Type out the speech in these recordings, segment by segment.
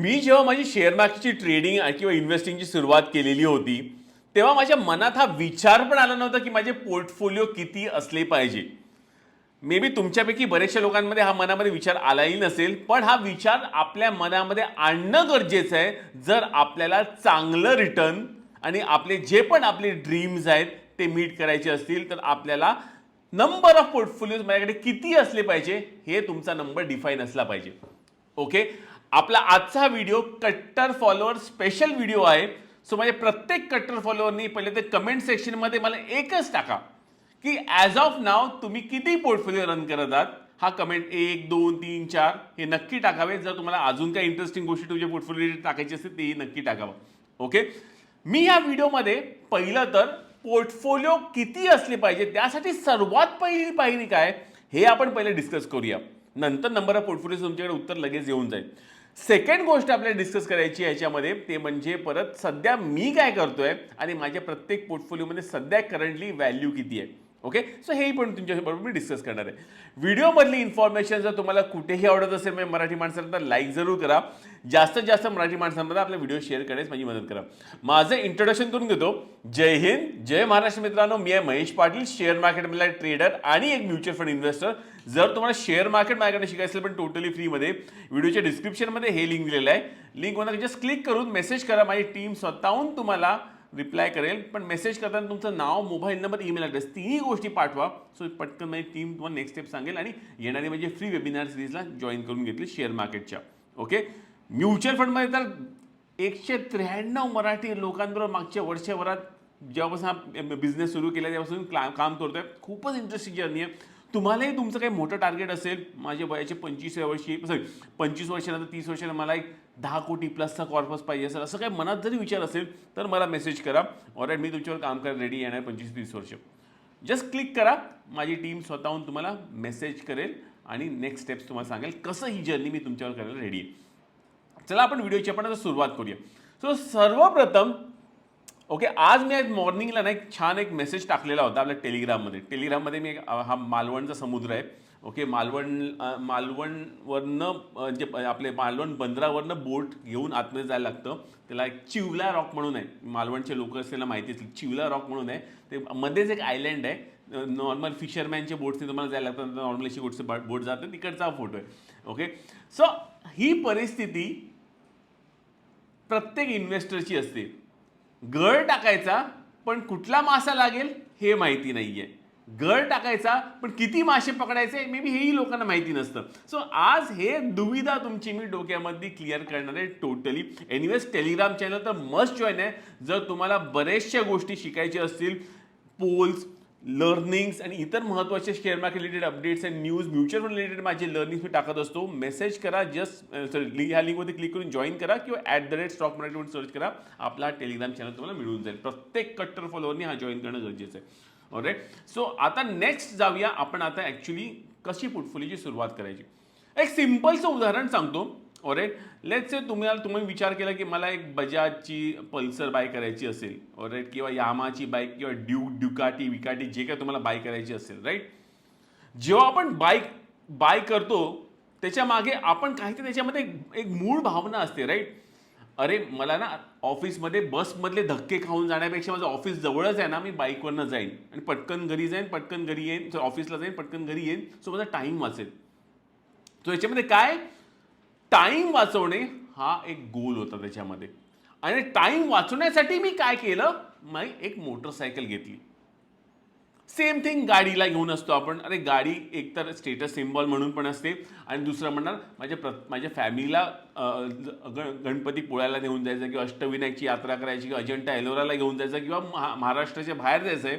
मी जेव्हा माझी शेअर मार्केटची ट्रेडिंग किंवा इन्व्हेस्टिंगची सुरुवात केलेली होती तेव्हा माझ्या मनात हा विचार पण आला नव्हता की माझे पोर्टफोलिओ किती असले पाहिजे. मे बी तुमच्यापैकी बऱ्याचशा लोकांमध्ये हा मनामध्ये विचार आलाही नसेल पण हा विचार आपल्या मनामध्ये आणणं गरजेचं आहे जर आपल्याला चांगलं रिटर्न आणि आपले जे पण आपले ड्रीम्स आहेत ते मीट करायचे असतील तर आपल्याला नंबर ऑफ पोर्टफोलिओज माझ्याकडे किती असले पाहिजे हे तुमचा नंबर डिफाईन असला पाहिजे. ओके आपला आजचा व्हिडिओ कट्टर फॉलोअर स्पेशल व्हिडिओ आहे. सो माझ्या म्हणजे प्रत्येक कट्टर फॉलोअरनी पहिले ते कमेंट सेक्शनमध्ये मला एकच टाका की ॲज ऑफ नाव तुम्ही किती पोर्टफोलिओ रन करत आहात? हा कमेंट एक दोन तीन चार हे नक्की टाकावे. जर तुम्हाला अजून काही इंटरेस्टिंग गोष्टी तुमच्या पोर्टफोलिओ टाकायची असतील तेही नक्की टाकावं. ओके मी या व्हिडिओमध्ये पहिलं तर पोर्टफोलिओ किती असले पाहिजे त्यासाठी सर्वात पहिली पायरी काय? हे आपण पहिले डिस्कस करूया. नंतर नंबर ऑफ पोर्टफोलिओ तुमच्याकडे उत्तर लगेच येऊन जाईल. सेकंड गोष्ट आपल्याला डिस्कस करायची याच्यामध्ये ते म्हणजे परत सध्या मी काय करतोय आणि माझ्या प्रत्येक पोर्टफोलिओमध्ये सध्या करंटली व्हॅल्यू किती आहे. ओके? सो हेही पण तुमच्याबरोबर मी डिस्कस करणार आहे. व्हिडिओमधली इन्फॉर्मेशन जर तुम्हाला कुठेही आवडत असेल म्हणजे मराठी माणसाला तर लाईक जरूर करा. जास्तीत जास्त मराठी माणसांमध्ये आपला व्हिडिओ शेअर करण्यास माझी मदत करा. माझं इंट्रोडक्शन करून घेतो. जय हिंद जय महाराष्ट्र मित्रांनो. मी आहे महेश पाटील शेअर मार्केटमधला ट्रेडर आणि एक म्युच्युअल फंड इन्व्हेस्टर जर तुम्हाला शेअर मार्केट माझ्याकडे शिकायचं असेल पण टोटली फ्रीमध्ये व्हिडिओच्या डिस्क्रिप्शनमध्ये हे लिंक दिलेलं आहे. लिंकवर जस्ट क्लिक करून मेसेज करा. माझी टीम स्वतःहून तुम्हाला रिप्लाय करेल पण मेसेज करताना तुमचं नाव मोबाईल नंबर ईमेल ॲड्रेस तिन्ही गोष्टी पाठवा. सो पटकन माझी टीम तुम्हाला नेक्स्ट स्टेप सांगेल आणि येणारी म्हणजे फ्री वेबिनार सिरीजला जॉईन करून घेतली शेअर मार्केटच्या ओके म्युच्युअल फंडमध्ये तर एकशे त्र्याण्णव मराठी लोकांबरोबर मागच्या वर्षभरात जेव्हापासून हा बिझनेस सुरू केला तेव्हापासून क्ला- काम करतोय. खूपच इंटरेस्टिंग जर्नी आहे. तुम्हालाही तुमचं काही मोठं टार्गेट असेल माझ्या वयाचे पंचवीस वर्षी सॉरी पंचवीस वर्षानंतर तीस वर्षाला मला एक दहा कोटी प्लसचा कॉर्पस पाहिजे असेल असं काही मनात जरी विचार असेल तर मला मेसेज करा. ऑलरेड मी तुमच्यावर काम करायला रेडी येणार पंचवीस तीस वर्ष. जस्ट क्लिक करा. माझी टीम स्वतःहून तुम्हाला मेसेज करेल आणि नेक्स्ट स्टेप्स तुम्हाला सांगेल कसं ही जर्नी मी तुमच्यावर करायला रेडी आहे. चला आपण व्हिडिओची आपण आता सुरुवात करूया. सो सर्वप्रथम ओके आज मी आज मॉर्निंगला ना एक छान एक मेसेज टाकलेला होता आपल्या टेलिग्राममध्ये टेलिग्राममध्ये मी एक हा मालवणचा समुद्र आहे. ओके मालवण मालवणवरनं जे आपले मालवण बंदरावरनं बोट घेऊन आतमध्ये जायला लागतं. त्याला एक चिवला रॉक म्हणून आहे. मालवणचे लोक असलेला माहिती असेल चिवला रॉक म्हणून आहे. ते मध्येच एक आयलँड आहे. नॉर्मल फिशरमॅनचे बोट्सने तुम्हाला जायला लागतं नॉर्मल अशी बोटचे बोट जाते. तिकडचा फोटो आहे. ओके? सो ही परिस्थिती प्रत्येक इन्व्हेस्टरची असते. गळ टाकायचा पण कुठला मासा लागेल हे माहिती नाही आहे गळ टाकायचा पण किती मासे पकडायचे मे बी हेही लोकांना माहिती नसतं. सो आज हे दुविधा तुमची मी डोक्यामध्ये क्लिअर करणार आहे टोटली एनिवेज टेलिग्राम चॅनल तर मस्ट जॉईन आहे. जर तुम्हाला बऱ्याचशा गोष्टी शिकायच्या असतील पोल्स लर्निंग्स आणि इतर महत्त्वाचे शेअर मार्केट रिलेटेड अपडेट्स आणि न्यूज म्युच्युअल फंड रिलेटेड माझे लर्निंग्स मी टाकत असतो मेसेज करा जस्ट सॉरी eh, ह्या लिंकमध्ये क्लिक करून जॉईन करा किंवा ॲट द रेट स्टॉक मार्केटवर सर्च करा. आपला टेलिग्राम चॅनल तुम्हाला मिळून जाईल. प्रत्येक कट्टर फॉलोअरनी हा जॉईन करणं गरजेचं आहे. ओके सो आता नेक्स्ट जाऊया आपण आता ॲक्च्युली कशी पोर्टफोलिओची सुरुवात करायची. एक सिम्पलचं उदाहरण सांगतो. ओरे लेट्स से तुम्हाला तुम्ही विचार केला की मला एक बजाजची पल्सर बाय करायची असेल. ऑरेट किंवा यामाची बाईक किंवा ड्यूक ड्युकाटी विकाटी जे काय तुम्हाला बाय करायची असेल राईट जेव्हा आपण बाईक बाय करतो त्याच्यामागे आपण काहीतरी त्याच्यामध्ये एक- एक मूळ भावना असते राईट अरे मला ना ऑफिसमध्ये बसमधले धक्के खाऊन जाण्यापेक्षा माझं ऑफिस जवळच आहे ना मी बाईकवरनं जाईन. आणि पटकन घरी जाईन पटकन घरी येईन ऑफिसला जाईन पटकन घरी येईन. सो माझा टाईम वाचेल. सो याच्यामध्ये काय? टाईम वाचवणे हा एक गोल होता त्याच्यामध्ये. आणि टाईम वाचवण्यासाठी मी काय केलं? मी एक मोटरसायकल घेतली. सेम थिंग गाडीला घेऊन असतो आपण. अरे गाडी एकतर स्टेटस सिम्बॉल म्हणून पण असते आणि दुसरं म्हणणार माझ्या प्र माझ्या फॅमिलीला गण गणपती पोळ्याला घेऊन जायचं किंवा अष्टविनायकची यात्रा करायची किंवा अजंठा एलोराला घेऊन जायचं किंवा महा महाराष्ट्राच्या बाहेर जायचं आहे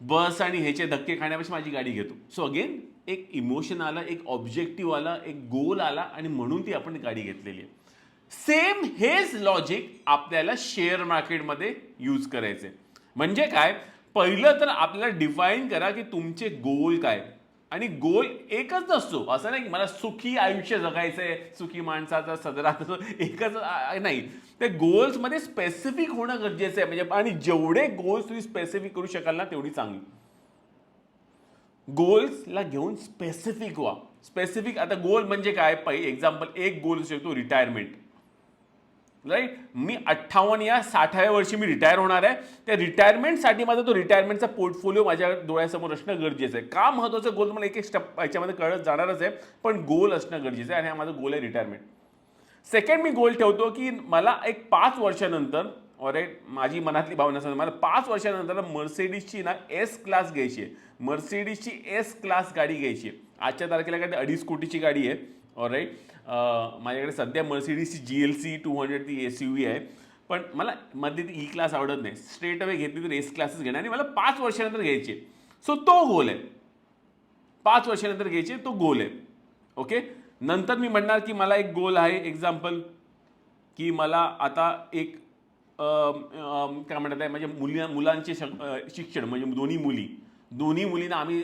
बस आणि ह्याचे धक्के खाण्यापेक्षा माझी गाडी घेतो. सो अगेन एक इमोशन आला एक ऑब्जेक्टिव्ह आला एक गोल आला आणि म्हणून ती आपण गाडी घेतलेली आहे. सेम हेच लॉजिक आपल्याला शेअर मार्केटमध्ये यूज करायचे म्हणजे काय? पहिलं तर आपल्याला डिफाईन करा की तुमचे गोल काय. आणि गोल एकच नसतो. असं नाही की मला सुखी आयुष्य जगायचंय सुखी माणसाचा सदरा एकच नाही. ते गोल्समध्ये स्पेसिफिक होणं गरजेचं आहे. म्हणजे आणि जेवढे गोल्स तुम्ही स्पेसिफिक करू शकाल ना तेवढी चांगली. गोल्सला घेऊन स्पेसिफिक व्हा. स्पेसिफिक आता गोल म्हणजे काय? पहिले एक्झाम्पल एक गोल असू शकतो रिटायरमेंट राईट मी अठ्ठावन्न या साठाव्या वर्षी मी रिटायर होणार आहे. त्या रिटायरमेंटसाठी माझा तो रिटायरमेंटचा पोर्टफोलिओ माझ्या डोळ्यासमोर असणं गरजेचं आहे. का महत्त्वाचं गोल मला एक एक स्टेप याच्यामध्ये कळत जाणारच आहे पण गोल असणं गरजेचं आहे आणि हा माझा गोल आहे रिटायरमेंट सेकंड मी गोल ठेवतो की मला एक पाच वर्षानंतर ऑरेट माझी मनातली भावना सांगतो. मला पाच वर्षानंतर मर्सिडीजची ना एस क्लास घ्यायची आहे. मर्सिडीजची एस क्लास गाडी घ्यायची आहे. आजच्या तारखेला काय अडीच कोटीची गाडी आहे. ऑलराईट uh, माझ्याकडे सध्या मर्सिडीजची G L C two hundred ती एस यू व्ही आहे. पण मला मध्ये ती e ई क्लास आवडत नाही. स्ट्रेट अवे घेतली तर एस क्लासेस घेणार आणि मला पाच वर्षानंतर घ्यायची आहे. सो तो गोल आहे. पाच वर्षानंतर घ्यायचे तो गोल आहे. ओके नंतर मी म्हणणार की मला एक गोल आहे. एक्झाम्पल की मला आता एक काय म्हणतात आहे म्हणजे मुली मुलांचे शिक्षण म्हणजे दोन्ही मुली. दोन्ही मुलींना आम्ही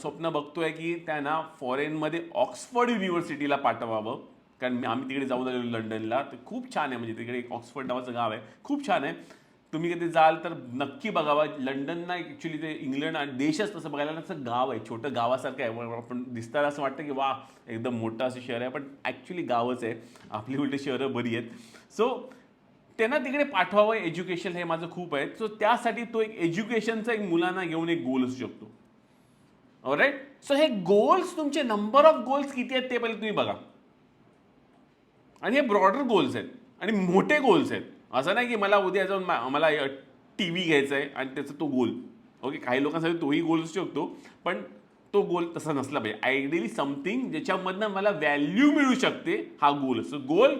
स्वप्न बघतोय की त्यांना फॉरेनमध्ये ऑक्सफर्ड युनिव्हर्सिटीला पाठवावं. कारण आम्ही तिकडे जाऊन आलेलो लंडनला. तर खूप छान आहे. म्हणजे तिकडे एक ऑक्सफर्ड नावाचं गाव आहे. खूप छान आहे. तुम्ही कधी जाल तर नक्की बघावा. लंडनना ॲक्च्युली ते इंग्लंड आणि देशच तसं बघायला ना असं गाव आहे. छोटं गावासारखं आहे. आपण दिसताना असं वाटतं की वा एकदम मोठं असं शहर आहे. पण ॲक्च्युली गावच आहे. आपली उलटी शहरं बरी आहेत. सो त्यांना तिकडे पाठवावं एज्युकेशन हे माझं खूप आहे. सो त्यासाठी तो एक एज्युकेशनचा एक मुलांना घेऊन एक गोल असू शकतो. राईट सो हे गोल्स तुमचे नंबर ऑफ गोल्स किती आहेत ते पहिले तुम्ही बघा. आणि हे ब्रॉडर गोल्स आहेत. आणि मोठे गोल्स आहेत. असं नाही की मला उद्या जाऊन मला टी व्ही घ्यायचा आहे आणि त्याचा तो गोल ओके काही लोकांसाठी तोही गोल असू शकतो. पण तो गोल तसा नसला पाहिजे. आयडियली समथिंग ज्याच्यामधनं मला व्हॅल्यू मिळू शकते हा गोल असतो गोल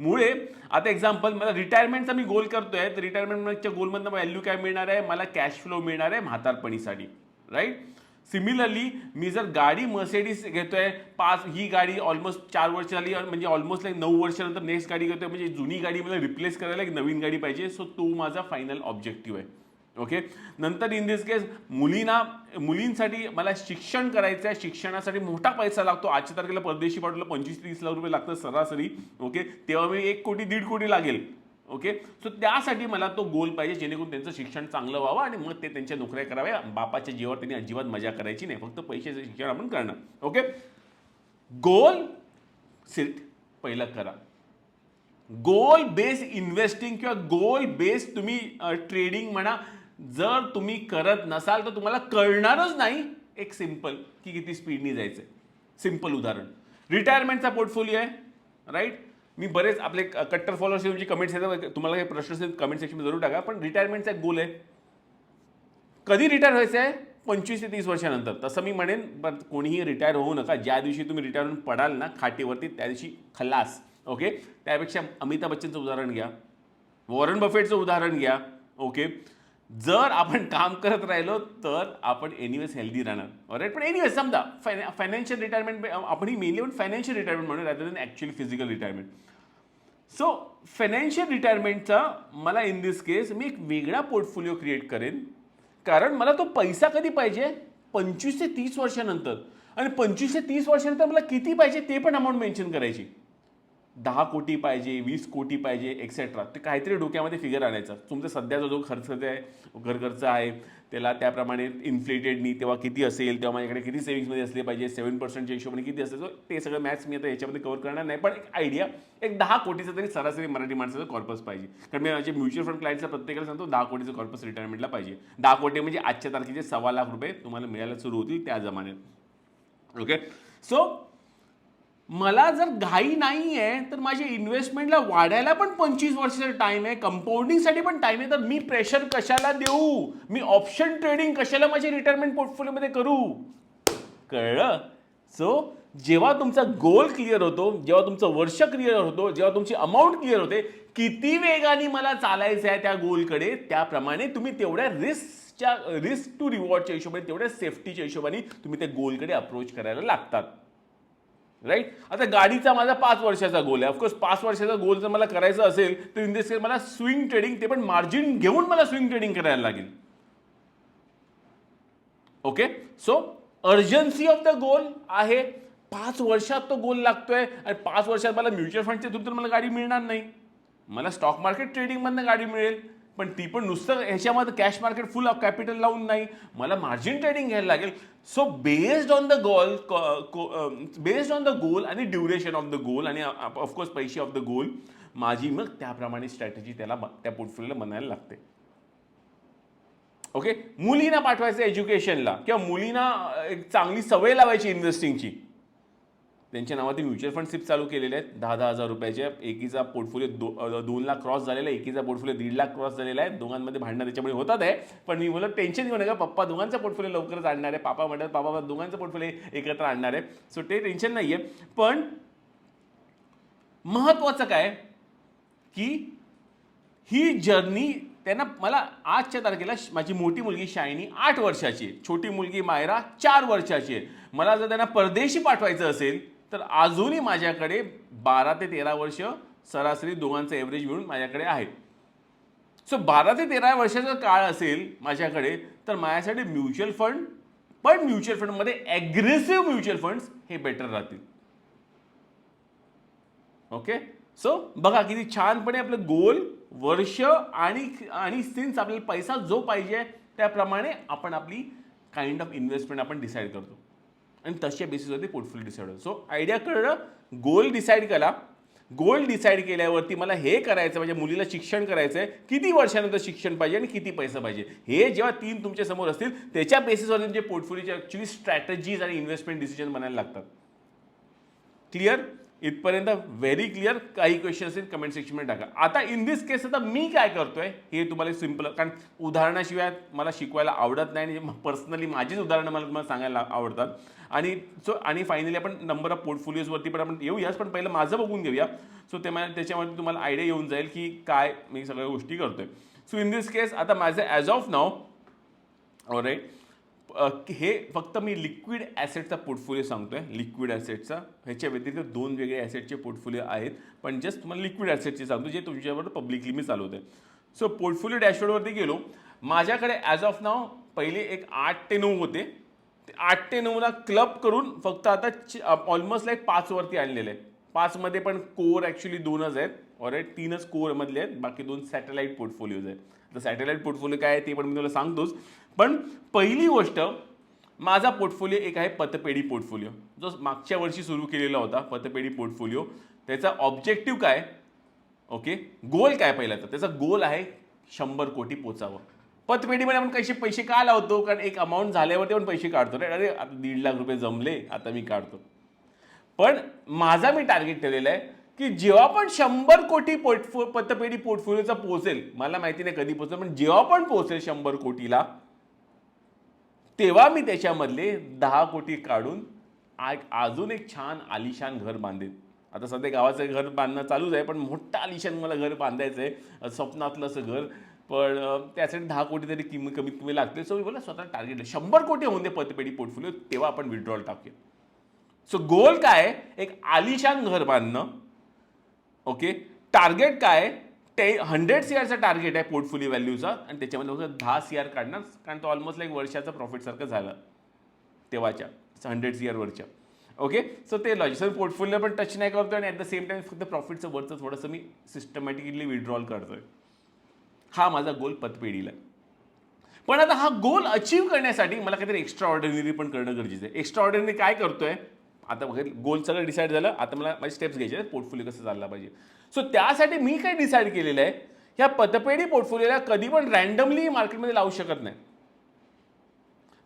मुळे आता एक्झाम्पल मला रिटायरमेंटचा मी गोल करतोय तर रिटायरमेंटच्या गोलमधनं व्हॅल्यू काय मिळणार आहे? मला कॅश फ्लो मिळणार आहे म्हातारपणीसाठी राईट सिमिलरली मी जर गाडी मर्सेडीस घेतोय पाच ही गाडी ऑलमोस्ट चार वर्ष झाली म्हणजे ऑलमोस्ट लाईक नऊ वर्षानंतर नेक्स्ट गाडी घेतोय म्हणजे जुनी गाडी मला रिप्लेस करायला एक नवीन गाडी पाहिजे सो तो माझा फायनल ऑब्जेक्टिव्ह आहे. ओके? नंतर इन दिस केस मुलींना मुलींसाठी मला शिक्षण करायचं आहे शिक्षणासाठी मोठा पैसा लागतो. आजच्या तारखेला परदेशी पाठवलं पंचवीस तीस लाख रुपये लागतात सरासरी. ओके? तेव्हा मी एक कोटी दीड कोटी लागेल. ओके? सो त्यासाठी मला तो गोल पाहिजे जेणेकरून त्यांचं शिक्षण चांगलं व्हावं आणि मग ते त्यांच्या नोकऱ्या कराव्या. बापाच्या जीवावर त्यांनी अजिबात मजा करायची नाही. फक्त पैशाचं शिक्षण आपण करणार. ओके? गोल सिट पहिलं करा. गोल बेस इन्व्हेस्टिंग किंवा गोल बेस तुम्ही ट्रेडिंग म्हणा जर तुम्ही करत नसाल तर तुम्हाला कळणारच नाही. एक सिंपल की किती स्पीडनी जायचं सिंपल उदाहरण. रिटायरमेंटचा पोर्टफोलिओ आहे राईट मी बरेच आपले कट्टर फॉलोअर्स तुमची कमेंट्स येतात तुम्हाला काही प्रश्न असेल कमेंट सेक्शनमध्ये जरूर टाका पण रिटायरमेंटचा एक गोल आहे. कधी रिटायर व्हायचं आहे पंचवीस ते तीस वर्षानंतर. तसं मी म्हणेन पण कोणीही रिटायर होऊ नका. ज्या दिवशी तुम्ही रिटायर होऊन पडाल ना खाटीवरती त्या दिवशी खलास ओके त्यापेक्षा अमिताभ बच्चनचं उदाहरण घ्या. वॉरन बफेटचं उदाहरण घ्या ओके जर आपण काम करत राहिलो तर आपण एनिवेज हेल्दी राहणार. राईट पण एनिवेज समजा फायनान्शियल रिटायरमेंट आपणही मेनली पण फायनान्शियल रिटायरमेंट म्हणून rather than actually physical retirement so financial रिटायरमेंटचा मला इन दिस केस मी एक वेगळा पोर्टफोलिओ क्रिएट करेन. कारण मला तो पैसा कधी पाहिजे? पंचवीस ते तीस वर्षानंतर. आणि पंचवीस ते तीस वर्षानंतर मला किती पाहिजे ते पण अमाऊंट मेन्शन करायची. दहा कोटी पाहिजे वीस कोटी पाहिजे एक्सेट्रा ते काहीतरी डोक्यामध्ये फिगर आणायचा. तुमचा सध्याचा जो खर्च आहे घर खर्च आहे त्याला त्याप्रमाणे इन्फ्लेटेडनी तेव्हा किती असेल तेव्हा माझ्याकडे किती सेविंग्समध्ये असले पाहिजे सेवन पर्सेंटच्या हिशोबाने किती असेल ते सगळं मॅथ्स मी आता याच्यामध्ये कव्हर करणार नाही. पण एक आयडिया एक दहा कोटीचा तरी सरासरी मराठी माणसाचं कॉर्पस पाहिजे. कारण मी माझे म्युच्युअल फंड क्लायंटचा प्रत्येकाला सांगतो दहा कोटीचं कॉर्पस रिटायरमेंटला पाहिजे. दहा कोटी म्हणजे आजच्या तारखेचे सव्वा लाख रुपये तुम्हाला मिळायला सुरू होतील त्या जमान्यात. ओके सो मला जर घाई नाही आहे तर माझ्या इन्व्हेस्टमेंटला वाढायला पण पंचवीस वर्षाचा टाइम आहे कंपाऊंडिंगसाठी पण टाइम आहे तर मी प्रेशर कशाला देऊ? मी ऑप्शन ट्रेडिंग कशाला माझ्या रिटायरमेंट पोर्टफोलिओमध्ये करू? कळलं? सो जेव्हा तुमचा गोल क्लिअर होतो जेव्हा तुमचं वर्ष क्लिअर होतो जेव्हा तुमची अमाऊंट क्लिअर होते किती वेगाने मला चालायचं आहे त्या गोलकडे त्याप्रमाणे तुम्ही तेवढ्या रिस्कच्या रिस्क टू रिवॉर्डच्या हिशोबाने तेवढ्या सेफ्टीच्या हिशोबाने तुम्ही त्या गोलकडे अप्रोच करायला लागतात. राईट आता गाडीचा माझा पाच वर्षाचा गोल आहे. ऑफकोर्स पाच वर्षाचा गोल जर मला करायचा असेल तर इन दिस केस मला स्विंग ट्रेडिंग ते पण मार्जिन घेऊन मला स्विंग ट्रेडिंग करायला लागेल. Okay so urgency of the goal आहे. पाच वर्षात तो गोल लागतोय. आणि पाच वर्षात मला म्युच्युअल फंडच्या थ्रू तर मला गाडी मिळणार नाही. मला स्टॉक मार्केट ट्रेडिंगमधनं गाडी मिळेल. पण ती पण नुसतं ह्याच्यामध्ये कॅश मार्केट फुल कॅपिटल लावून नाही. मला मार्जिन ट्रेडिंग घ्यायला लागेल. So based on the goal based on the goal आणि ड्युरेशन ऑफ द गोल आणि uh, ऑफकोर्स पैसे ऑफ द गोल माझी मग त्याप्रमाणे स्ट्रॅटेजी त्याला त्या पोर्टफोलिओला बनायला लागते. ओके मुलींना पाठवायचं एज्युकेशनला किंवा मुलींना uh, एक चांगली सवय लावायची इन्व्हेस्टिंगची त्यांच्या नावातील म्युच्युअल फंड सिप चालू केलेले आहेत. दहा दहा हजार रुपयाचे. एकीचा पोर्टफोलिओ दो दोन लाख क्रॉस झालेला आहे. एकीचा पोर्टफोलिओ दीड लाख क्रॉस झालेला आहे. दोघांमध्ये भांडणं त्याच्यामुळे होतात आहे. पण मी मुलं टेन्शन घेऊ नका. पप्पा दोघांचा पोर्टफोलिओ लवकरच आणणार आहे. पापा म्हणतात पापा दोघांचा पोर्टफोलिओ एकत्र आणणार आहे. सो ते टेन्शन नाही आहे पण महत्त्वाचं काय की ही जर्नी त्यांना मला आजच्या तारखेला माझी मोठी मुलगी शायनी आठ वर्षाची आहे. छोटी मुलगी मायरा चार वर्षाची आहे. मला जर त्यांना परदेशी पाठवायचं असेल तर अजूनही माझ्याकडे बारा ते तेरा वर्ष सरासरी दोघांचं एव्हरेज मिळून माझ्याकडे आहे. सो बारा ते तेरा वर्षाचा काळ असेल माझ्याकडे तर माझ्यासाठी म्युच्युअल फंड पण म्युच्युअल फंडमध्ये ॲग्रेसिव्ह म्युच्युअल फंड्स हे बेटर राहतील. ओके सो बघा किती छानपणे आपलं गोल वर्ष आणि आणि सिन्स आपल्याला पैसा जो पाहिजे त्याप्रमाणे आपण आपली काइंड ऑफ इन्व्हेस्टमेंट आपण डिसाईड करतो. आणि तशा बेसिसवरती पोर्टफोलिओ डिसाईड होतो सो आयडिया कळलं गोल डिसाईड करा गोल डिसाईड केल्यावरती मला हे करायचं माझ्या म्हणजे मुलीला शिक्षण करायचं आहे किती वर्षानंतर शिक्षण पाहिजे आणि किती पैसा पाहिजे? हे जेव्हा तीन तुमच्यासमोर असतील त्याच्या बेसिसवर तुमचे पोर्टफोलिओचे ॲक्च्युली स्ट्रॅटजीज आणि इन्व्हेस्टमेंट डिसिजन बनायला लागतात. क्लिअर इथपर्यंत व्हेरी क्लिअर काही क्वेश्चन असेल कमेंट सेक्शनमध्ये टाका. आता इन दिस केस आता मी काय करतोय हे तुम्हाला सिंपल कारण उदाहरणाशिवाय मला शिकवायला आवडत नाही म्हणजे आणि पर्सनली माझीच उदाहरणं मला तुम्हाला सांगायला आवडतात. आणि सो आणि फायनली आपण नंबर ऑफ पोर्टफोलिओजवरती पण आपण येऊयाच पण पहिलं माझं बघून घेऊया. सो ते मला त्याच्यामध्ये तुम्हाला आयडिया येऊन जाईल की काय मी सगळ्या गोष्टी करतोय. सो इन दिस केस आता माझं as of now all right हे फक्त मी लिक्विड ॲसेटचा पोर्टफोलिओ सांगतो आहे लिक्विड ॲसेटचा ह्याच्या व्यतिरिक्त दोन वेगळे ॲसेटचे पोर्टफोलिओ आहेत. पण जस्ट तुम्हाला लिक्विड ॲसेटचे सांगतो जे तुमच्याबरोबर पब्लिकली मी चालवतोय. सो पोर्टफोलिओ डॅशबोर्डवरती गेलो. माझ्याकडे ॲज ऑफ नाव पहिले एक आठ ते नऊ होते. ते आठ ते नऊला क्लब करून फक्त आता ऑलमोस्ट लाईक पाचवरती आणलेले आहे. पाचमध्ये पण कोर ॲक्च्युली दोनच आहेत. ऑरेट तीनच कोरमधले आहेत. बाकी दोन सॅटेलाईट पोर्टफोलिओज आहेत. तर सॅटेलाईट पोर्टफोलिओ काय आहे ते पण मी तुला सांगतोच. पण पहिली गोष्ट माझा पोर्टफोलिओ एक आहे पतपेढी पोर्टफोलिओ जो मागच्या वर्षी सुरू केलेला होता पतपेढी पोर्टफोलिओ त्याचा ऑब्जेक्टिव्ह काय? ओके गोल काय पहिला तर त्याचा गोल आहे शंभर कोटी पोचावं. पतपेढीमध्ये आपण कसे पैसे का लावतो? कारण एक अमाऊंट झाल्यावरती आपण पैसे काढतो. रे अरे आता दीड लाख रुपये जमले आता मी काढतो. पण माझा मी टार्गेट ठेवलेला आहे की जेव्हा पण शंभर कोटी पोर्टफो पतपेढी पोर्टफोलिओचा पोहोचेल मला माहिती नाही कधी पोहोचेल पण जेव्हा पण पोहोचेल शंभर कोटीला तेव्हा मी त्याच्यामधले दहा कोटी काढून अजून एक छान आलिशान घर बांधेन. आता सध्या गावाचं घर बांधणं चालूच आहे पण मोठं आलिशान मला घर बांधायचं आहे स्वप्नातलं असं घर. पण त्यासाठी दहा कोटी तरी किंमत कमीत कमी लागते सो मी बोला स्वतः टार्गेट शंभर कोटी होऊन दे पतपेढी पोर्टफोलिओ तेव्हा आपण विड्रॉल टाकूया. सो गोल काय? एक आलिशान घर बांधणं. ओके टार्गेट काय? ते हंड्रेड सी आरचा टार्गेट आहे पोर्टफोलिओ व्हॅल्यूचा आणि त्याच्यामध्ये फक्त दहा सी आर काढणार. कारण तो ऑलमोस्ट लाईक वर्षाचा प्रॉफिटसारखं झालं. तेव्हाच्या. हंड्रेड सी आरवरच्या ओके सो ते लॉजिकल पोर्टफोलिओ पण टच नाही करतो आणि ॲट द सेम टाइम फक्त प्रॉफिटचं वरचं थोडंसं मी सिस्टमॅटिकली विड्रॉल करतोय. हा माझा गोल पतपेढीला. आहे. पण आता हा गोल अचीव करण्यासाठी मला काहीतरी एक्स्ट्रा ऑर्डिनरी पण करणं गरजेचं आहे. एक्स्ट्रा ऑर्डिनरी काय करतोय? आता गोल सगळं डिसाईड झालं आता मला माझे स्टेप्स घ्यायचे आहेत पोर्टफोलिओ कसं चालला पाहिजे. सो त्यासाठी मी काय डिसाईड केलेलं आहे ह्या पतपेढी पोर्टफोलिओला कधी पण रँडमली मार्केटमध्ये लावू शकत नाही.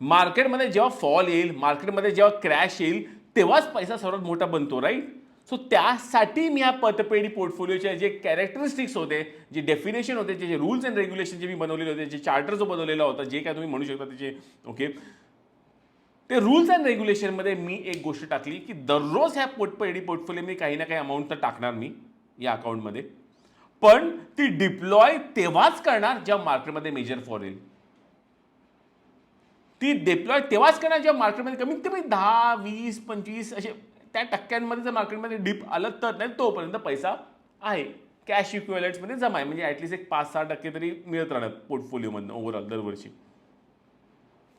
मार्केटमध्ये जेव्हा फॉल येईल मार्केटमध्ये जेव्हा क्रॅश येईल तेव्हाच पैसा सर्वात मोठा बनतो राईट सो त्यासाठी मी ह्या पतपेढी पोर्टफोलिओचे जे कॅरेक्टरिस्टिक्स होते जे डेफिनेशन होते जे रूल्स अँड रेग्युलेशन जे मी बनवलेले होते जे चार्टर जो बनवलेला होता जे काय तुम्ही म्हणू शकता त्याचे ओके ते रूल्स अँड रेग्युलेशनमध्ये मी एक गोष्ट टाकली की दररोज ह्या पोटपैडी पोर्टफोलिओ मी काही ना काही अमाऊंट तर टाकणार मी या अकाउंटमध्ये पण ती डिप्लॉय तेव्हाच करणार जेव्हा मार्केटमध्ये मेजर फॉल येईल. ती डिप्लॉय तेव्हाच करणार जेव्हा मार्केटमध्ये कमीत कमी दहा वीस पंचवीस असे त्या टक्क्यांमध्ये जर मार्केटमध्ये डिप आलं तर नाही तोपर्यंत पैसा आहे. कॅश इक्विवलंट्समध्ये जमा आहे. म्हणजे ॲटलीस्ट एक पाच सहा टक्के तरी मिळत राहणार पोर्टफोलिओमधनं ओव्हरऑल दरवर्षी.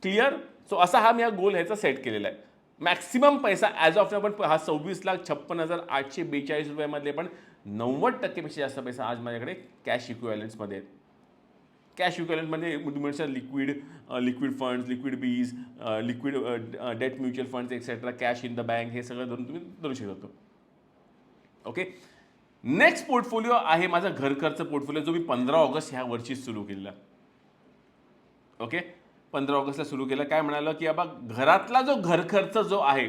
क्लिअर सो असा हा मी हा गोल ह्याचा सेट केलेला आहे. मॅक्सिमम पैसा ॲज ऑफ आपण हा सव्वीस लाख छप्पन हजार आठशे बेचाळीस रुपयामधले पण नव्वद टक्केपेक्षा जास्त पैसा आज माझ्याकडे कॅश इक्वॅलन्समध्ये आहेत. कॅश इक्वलंट म्हणजे liquid liquid funds liquid BeES liquid debt mutual funds etcetera cash in the bank हे सगळं धरून तुम्ही धरू शकतो ओके नेक्स्ट पोर्टफोलिओ आहे माझा घर खर्च पोर्टफोलिओ जो मी पंधरा ऑगस्ट ह्या वर्षी सुरू केलेला. ओके पंधरा ऑगस्टला सुरू केलं काय म्हणालं की बाबा घरातला जो घरखर्च जो आहे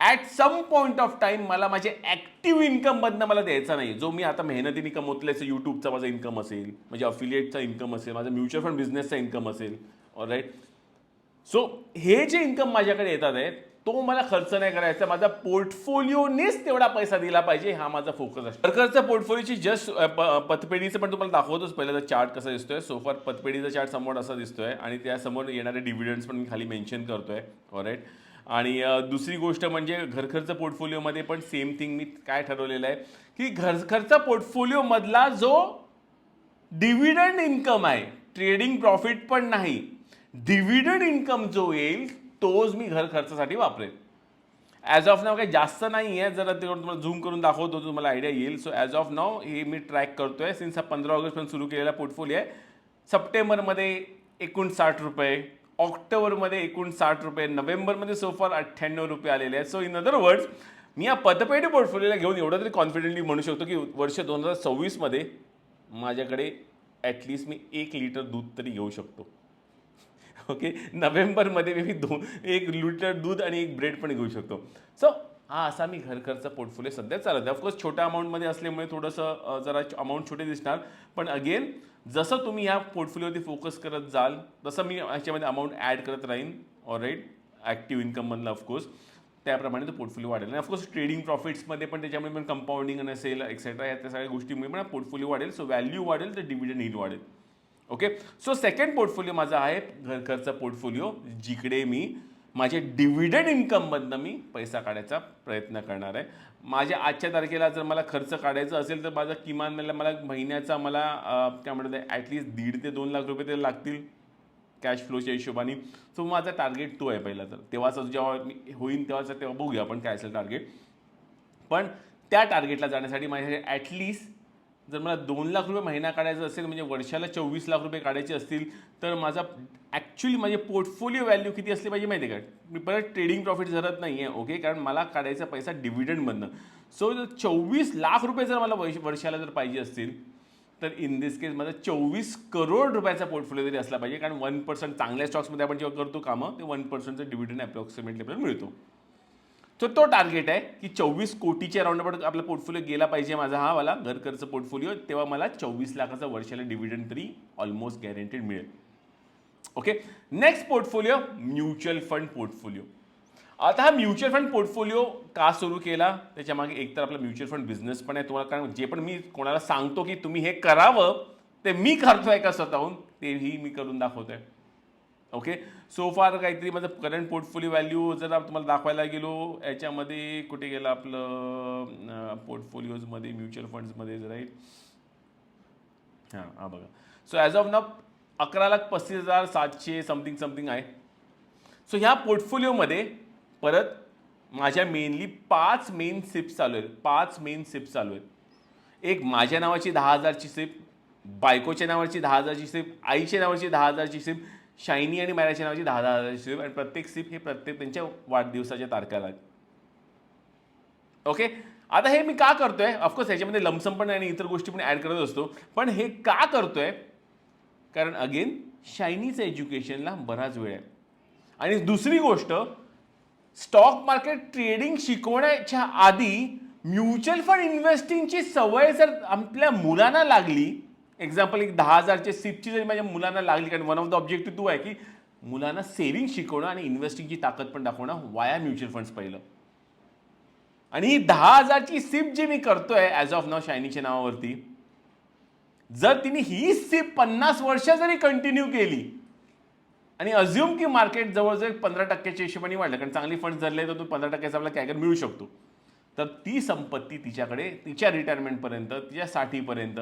at some point of time मला माझे ॲक्टिव्ह इन्कममधनं मला द्यायचा नाही. जो मी आता मेहनतीने कमवतल्याचं यूट्यूबचा माझा इन्कम असेल म्हणजे अफिलिएटचा इन्कम असेल माझा म्युच्युअल फंड बिझनेसचा इन्कम असेल. ऑल राईट सो हे जे इन्कम माझ्याकडे येतात आहेत तो मला खर्च नाही करायचा माझा पोर्टफोलिओनेच तेवढा पैसा दिला पाहिजे हा माझा फोकस आहे. सरकारचा पोर्टफोलिओची जस्ट पतपेढीचं पण तुम्हाला दाखवतोच पहिला चार्ट कसा दिसतोय. सोफार पतपेढीचा चार्ट समोर असा दिसतोय आणि त्यासमोर येणारे डिव्हिडंड्स पण मी खाली मेन्शन करतोय. ऑलराईट आणि दुसरी गोष्ट म्हणजे घरखर्च पोर्टफोलिओमध्ये पण सेम थिंग मी काय ठरवलेलं आहे की घरखर्च पोर्टफोलिओमधला जो डिव्हिडंड इन्कम आहे ट्रेडिंग प्रॉफिट पण नाही डिव्हिडंड इन्कम जो येईल तोच मी घर खर्चासाठी वापरेन. ॲज ऑफ नाव काही जास्त नाही आहे जरा ते तुम्हाला झूम करून दाखवतो तुम्हाला आयडिया येईल. सो ॲज ऑफ नाव हे मी ट्रॅक करतो आहे सिन्स हा पंधरा ऑगस्टपर्यंत सुरू केलेला पोर्टफोलिओ आहे सप्टेंबरमध्ये एकोणसाठ रुपये ऑक्टोबरमध्ये एकोणसाठ रुपये नोव्हेंबरमध्ये सोफार अठ्ठ्याण्णव रुपये आलेले आहेत. सो इन अदर वर्ड्स मी या पतपेढी पोर्टफोलिओला घेऊन एवढं तरी कॉन्फिडेंटली म्हणू शकतो की वर्ष दोन हजार सव्वीसमध्ये माझ्याकडे ॲटलिस्ट मी एक लिटर दूध तरी घेऊ शकतो. ओके? नोव्हेंबरमध्ये मी दोन एक लिटर दूध आणि एक ब्रेड पण घेऊ शकतो. सो हा असा मी घर खर्च पोर्टफोलिओ सध्या चालत आहे ऑफकोर्स छोट्या अमाऊंटमध्ये असल्यामुळे थोडंसं जरा अमाऊंट छोटे दिसणार. पण अगेन जसं तुम्ही ह्या पोर्टफोलिओवरती फोकस करत जाल तसं मी ह्याच्यामध्ये अमाऊंट ॲड करत राहीन. ऑलराईट ॲक्टिव्ह इन्कममधलं ऑफकोर्स त्याप्रमाणे तो पोर्टफोलिओ वाढेल. आणि ऑफकोर्स ट्रेडिंग प्रॉफिट्समध्ये पण त्याच्यामुळे पण कंपाऊंडिंग असेल एक्सेट्रा या त्या सगळ्या गोष्टीमुळे पण पोर्टफोलिओ वाढेल. सो व्हॅल्यू वाढेल तर डिव्हिडंड हिल वाढेल. ओके सो सेकंड पोर्टफोलिओ माझा आहे घर खर्च पोर्टफोलिओ जिकडे मी माझे डिव्हिडंड इन्कममधनं मी पैसा काढायचा प्रयत्न करणार आहे. माझ्या आजच्या तारखेला जर मला खर्च काढायचा असेल तर माझा किमान मला मला महिन्याचा मला काय म्हणतात ॲटलिस्ट दीड ते दोन लाख रुपये ते लागतील कॅश फ्लोच्या हिशोबाने. सो माझा टार्गेट तो आहे पहिला तर. तेव्हाच जेव्हा मी होईन तेव्हाचा तेव्हा बघूया आपण काय असेल टार्गेट पण त्या टार्गेटला जाण्यासाठी माझ्या ॲटलिस्ट जर मला दोन लाख रुपये महिना काढायचा असेल म्हणजे वर्षाला चोवीस लाख रुपये काढायचे असतील तर माझा ॲक्च्युली माझे पोर्टफोलिओ व्हॅल्यू किती असली पाहिजे माहिती आहे का? मी परत ट्रेडिंग प्रॉफिट धरत नाही आहे ओके कारण मला काढायचा पैसा डिव्हिडंडमधनं सो चोवीस लाख रुपये जर मला वर्ष वर्षाला जर पाहिजे असतील तर इन दिस केस माझा चोवीस करोड रुपयाचा पोर्टफोलिओ तरी असला पाहिजे. कारण वन पर्सेंट चांगल्या स्टॉक्समध्ये आपण जेव्हा करतो कामं ते वन पर्सेंटचं डिव्हिडंड अप्रॉक्सिमेटली आपल्याला मिळतो. तर तो टार्गेट आहे की चोवीस कोटीच्या राऊंड आपला पोर्टफोलिओ गेला पाहिजे माझा हा वाला. घर खर्च पोर्टफोलिओ तेव्हा मला चोवीस लाखाचा वर्षाला डिव्हिडंड तरी ऑलमोस्ट गॅरंटेड मिळेल. Okay next portfolio mutual fund portfolio आता हा म्युच्युअल फंड पोर्टफोलिओ का सुरू केला? त्याच्यामागे एक तर आपला म्युच्युअल फंड बिझनेस पण आहे. तुम्हाला कारण जे पण मी कोणाला सांगतो की तुम्ही हे करावं ते मी करतोय का स्वतःहून? तेही मी करून दाखवतोय. ओके सो फार काहीतरी माझं करंट पोर्टफोलिओ व्हॅल्यू जर तुम्हाला दाखवायला गेलो याच्यामध्ये कुठे गेलं आपलं पोर्टफोलिओजमध्ये म्युच्युअल फंड्समध्ये जर आहे? हां हां बघा. सो ॲज ऑफ नाव अकरा लाख पस्तीस हजार सातशे समथिंग समथिंग आहे. सो ह्या पोर्टफोलिओमध्ये परत माझ्या मेनली पाच मेन सिप्स चालू आहेत. पाच मेन सिप्स चालू आहेत. एक माझ्या नावाची दहा हजारची सिप बायकोच्या नावाची दहा हजारची सिप आईच्या नावाची दहा हजारची सिप शायनी आणि मायराच्या नावाची दहा दहा हजार सिप आणि प्रत्येक सिप हे प्रत्येक त्यांच्या वाढदिवसाच्या तारखेला ओके आता हे मी का करतोय? ऑफकोर्स ह्याच्यामध्ये लमसम पण आणि इतर गोष्टी पण ॲड करत असतो. पण हे का करतोय? कारण अगेन शायनीचं एज्युकेशनला बराच वेळ आहे. आणि दुसरी गोष्ट स्टॉक मार्केट ट्रेडिंग शिकवण्याच्या आधी म्युच्युअल फंड इन्व्हेस्टिंगची सवय जर आपल्या मुलांना लागली एक्झाम्पल एक दहा हजारच्या सिपची जरी माझ्या मुलांना लागली कारण वन ऑफ द ऑब्जेक्टिव्ह तू आहे की मुलांना सेव्हिंग शिकवणं आणि इन्व्हेस्टिंगची ताकद पण दाखवणं वाया म्युच्युअल फंड्स पहिलं. आणि ही दहा हजारची सिप जी मी करतोय ॲज ऑफ नाव शायनीच्या नावावरती जर तिने ही सिप पन्नास वर्ष जरी कंटिन्यू केली आणि अज्युम की मार्केट जवळजवळ पंधरा टक्क्याच्या हिशोबाने वाढलं कारण चांगली फंड धरले तर तो पंधरा टक्क्याचा आपला कॅगर मिळू शकतो. तर ती संपत्ती तिच्याकडे तिच्या रिटायरमेंटपर्यंत तिच्या साठीपर्यंत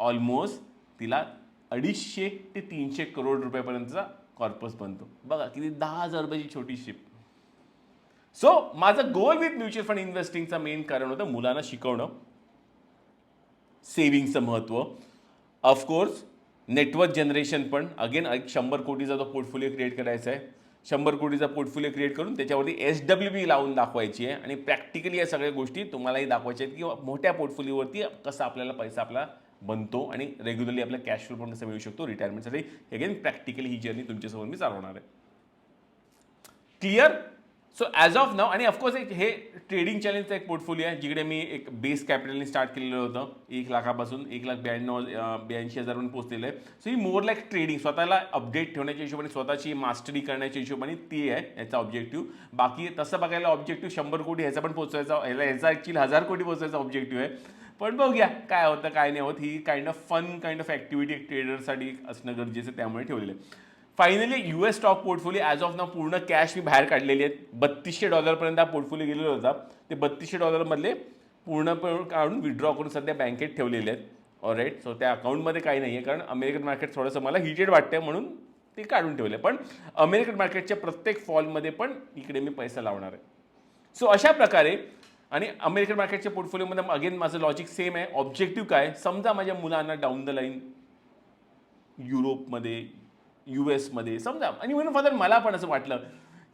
ऑलमोस्ट तिला अडीचशे ते तीनशे करोड रुपयापर्यंतचा कॉर्पस बनतो. बघा किती दहा हजार रुपयाची छोटी शिप सो माझं गोल विथ म्युच्युअल फंड इन्व्हेस्टिंगचं मेन कारण होतं मुलांना शिकवणं सेविंगचं महत्त्व ऑफकोर्स नेटवर्क जनरेशन पण. अगेन एक शंभर कोटीचा तो पोर्टफोलिओ क्रिएट करायचा आहे. शंभर कोटीचा पोर्टफोलिओ क्रिएट करून त्याच्यावरती एस डब्ल्यू बी लावून दाखवायची आहे. आणि प्रॅक्टिकली या सगळ्या गोष्टी तुम्हालाही दाखवायच्या आहेत की मोठ्या पोर्टफोलिओवरती कसा आपल्याला पैसा आपला बनतो आणि रेग्युलरली आपल्या कॅश फ्लो पण कसा मिळू शकतो. रिटायरमेंटसाठी अगेन प्रॅक्टिकली ही जर्नी तुमच्यासोबत मी चालवणार आहे. Clear so as of now आणि ऑफकोर्स एक हे ट्रेडिंग चॅलेंजचं एक पोर्टफोलिओ आहे जिकडे मी एक बेस कॅपिटलने स्टार्ट केलेलं होतं. एक लाखापासून एक लाख ब्याण्णव ब्याऐंशी हजारवरून पोहोचलेलं आहे. सो ही मोर लाईक ट्रेडिंग स्वतःला अपडेट ठेवण्याच्या हिशोबाने स्वतःची मास्टरी करण्याच्या हिशोबाने ती आहे याचा ऑब्जेक्टिव्ह बाकी तसं बघायला ऑब्जेक्टिव्ह शंभर कोटी ह्याचा पण पोहोचायचा ह्याला ह्याचा ॲक्च्युली हजार कोटी पोहोचायचा ऑब्जेक्टिव्ह आहे. पण बघूया काय होतं काय नाही होत. ही kind of fun kind of activity ट्रेडरसाठी असणं गरजेचं त्यामुळे ठेवलेलं आहे. Finally U S stock portfolio as of ना पूर्ण कॅश मी बाहेर काढलेली आहेत. बत्तीसशे डॉलरपर्यंत हा पोर्टफोलिओ गेलेला होता. ते बत्तीसशे डॉलरमधले पूर्ण काढून विड्रॉ करून सध्या बँकेत ठेवलेले आहेत. ऑलराईट सो त्या अकाउंटमध्ये काही नाही आहे कारण अमेरिकन मार्केट थोडंसं मला हिटेड आहे म्हणून ते काढून ठेवले पण अमेरिकन मार्केटच्या प्रत्येक फॉलमध्ये पण इकडे मी पैसा लावणार आहे. सो अशा प्रकारे आणि अमेरिकन मार्केटच्या पोर्टफोलिओमध्ये अगेन माझं लॉजिक सेम आहे. ऑब्जेक्टिव्ह काय? समजा माझ्या मुलांना डाऊन द लाईन युरोपमध्ये यू एसमध्ये समजा. आणि म्हणून फादर मला पण असं वाटलं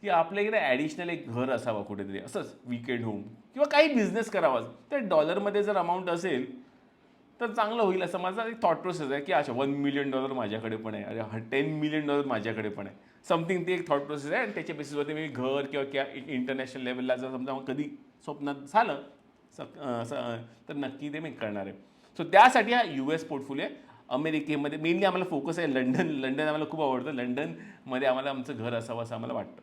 की आपल्या इकडे ॲडिशनल एक घर असावं कुठेतरी. असंच विकेंड होम किंवा काही बिझनेस करावा. तर डॉलरमध्ये जर अमाऊंट असेल तर चांगलं होईल असं माझा एक थॉट प्रोसेस आहे की अच्छा वन मिलियन डॉलर माझ्याकडे पण आहे. अरे टेन मिलियन डॉलर माझ्याकडे पण आहे. समथिंग ती एक थॉट प्रोसेस आहे. आणि त्याच्या बेसिसवरती मी घर किंवा क्या इंटरनॅशनल लेवलला जर समजा मग कधी स्वप्नात झालं स तर नक्की ते मी करणार आहे. सो त्यासाठी हा यू एस पोर्टफोलिओ आहे. अमेरिकेमध्ये मेनली आम्हाला फोकस आहे लंडन लंडन आम्हाला खूप आवडतं. लंडनमध्ये आम्हाला आमचं घर असावं असं आम्हाला वाटतं.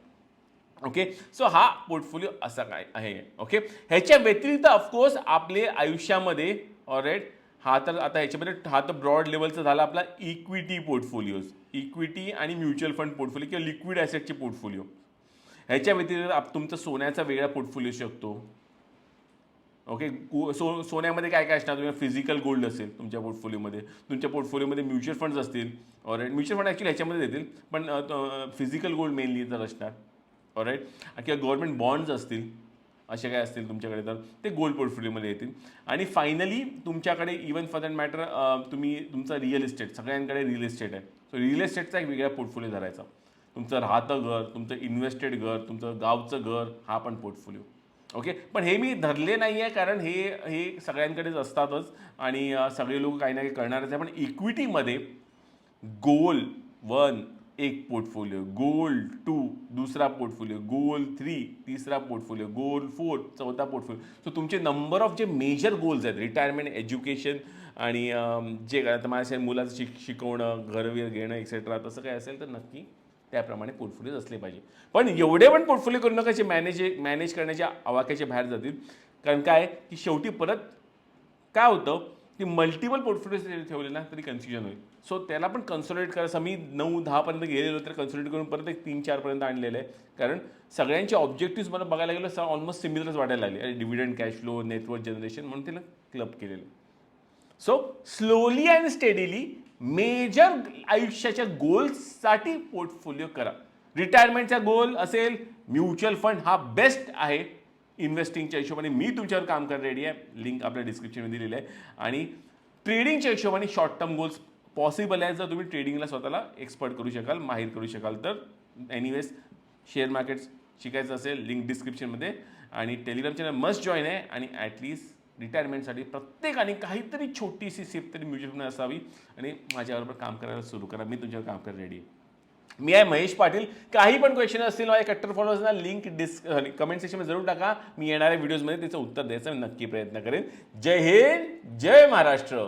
ओके सो हा पोर्टफोलिओ असा काय आहे? ओके ह्याच्या व्यतिरिक्त ऑफकोर्स आपले आयुष्यामध्ये ऑलराईट हा तर आता ह्याच्यामध्ये हा तर ब्रॉड लेवलचा झाला आपला इक्विटी पोर्टफोलिओज इक्विटी आणि म्युच्युअल फंड पोर्टफोलिओ किंवा लिक्विड ॲसेटचे पोर्टफोलिओ ह्याच्या व्यतिरिक्त आप तुमचा सोन्याचा वेगळा पोर्टफोलिओ शकतो ओके गो सो सोन्यामध्ये काय काय असणार? तुम्ही फिजिकल गोल्ड असेल तुमच्या पोर्टफोलिओमध्ये तुमच्या पोर्टफोलिओमध्ये म्युच्युअल फंड्स असतील. ऑलराईट म्युच्युअल फंड ॲक्च्युली ह्याच्यामध्ये देतील. पण फिजिकल गोल्ड मेनली तर असणार. ऑलराईट किंवा गव्हर्नमेंट बॉन्ड्स असतील. असे काय असतील तुमच्याकडे तर. ते गोल्ड पोर्टफोलिओमध्ये येतील. आणि फायनली तुमच्याकडे इवन फॉर दॅट मॅटर तुम्ही तुमचा रिअल इस्टेट सगळ्यांकडे रिअल इस्टेट आहे. सो रिअल इस्टेटचा एक वेगळा पोर्टफोलिओ धरायचा. तुमचं राहतं घर तुमचं इन्व्हेस्टेड घर तुमचं गावचं घर हा पण पोर्टफोलिओ ओके पण हे मी धरले नाही आहे कारण हे हे सगळ्यांकडेच असतातच आणि सगळे लोक काही ना काही करणारच आहे. पण इक्विटीमध्ये गोल वन एक पोर्टफोलिओ गोल टू दुसरा पोर्टफोलिओ गोल थ्री तिसरा पोर्टफोलिओ गोल फोर चौथा पोर्टफोलिओ सो तुमचे नंबर ऑफ जे मेजर गोल्स आहेत रिटायरमेंट एज्युकेशन आणि जे काय आता माझ्या मुलाचं शिक शिकवणं घरवीर घेणं एक्सेट्रा तसं काय असेल तर नक्की त्याप्रमाणे पोर्टफोलिओज असले पाहिजे. पण एवढे पण पोर्टफोलिओ करू नका जे मॅनेज मॅनेज करण्याच्या आवाक्याच्या बाहेर जातील. कारण काय की शेवटी परत काय होतं की मल्टिपल पोर्टफोलिओ ठेवले ना तरी कन्फ्युजन होईल. सो त्याला पण कन्सोलिडेट करायचं मी नऊ दहापर्यंत गेलेलो तर कन्सोलिडेट करून परत एक तीन चारपर्यंत आणलेलं आहे. कारण सगळ्यांचे ऑब्जेक्टिव्ह मला बघायला गेलं ऑलमोस्ट सिमिलरच वाटायला लागले. Dividend cash flow network generation म्हणून तिला क्लब केलेलं so slowly and steadily major आयुष्याच्या गोल्ससाठी पोर्टफोलिओ करा. रिटायरमेंटचा गोल असेल म्युच्युअल फंड हा बेस्ट आहे. इन्व्हेस्टिंगच्या हिशोबाने मी तुमच्यावर काम करणं रेडी आहे. लिंक आपल्या डिस्क्रिप्शनमध्ये दिलेलं आहे. आणि ट्रेडिंगच्या हिशोबाने शॉर्ट टर्म गोल्स पॉसिबल आहे जर तुम्ही ट्रेडिंगला स्वतःला एक्सपर्ट करू शकाल माहीर करू शकाल तर एनिवेज शेअर मार्केट शिकायचं असेल लिंक डिस्क्रिप्शनमध्ये आणि टेलिग्राम चॅनल मस्ट जॉईन आहे. आणि ॲटलिस्ट रिटायरमेंटसाठी प्रत्येकाने काहीतरी छोटीशी सेफ तरी म्युच्युअल फंड असावी आणि माझ्याबरोबर काम करायला सुरू करा. मी तुमच्यावर काम करायला रेडी आहे. मी आहे महेश पाटील. काही पण क्वेश्चन असतील माझ्या कट्टर फॉलोअर्सना लिंक डिस कमेंट सेक्शनमध्ये जरूर टाका. मी येणाऱ्या व्हिडिओजमध्ये त्याचं उत्तर द्यायचा मी नक्की प्रयत्न करेन. जय हिंद जय महाराष्ट्र.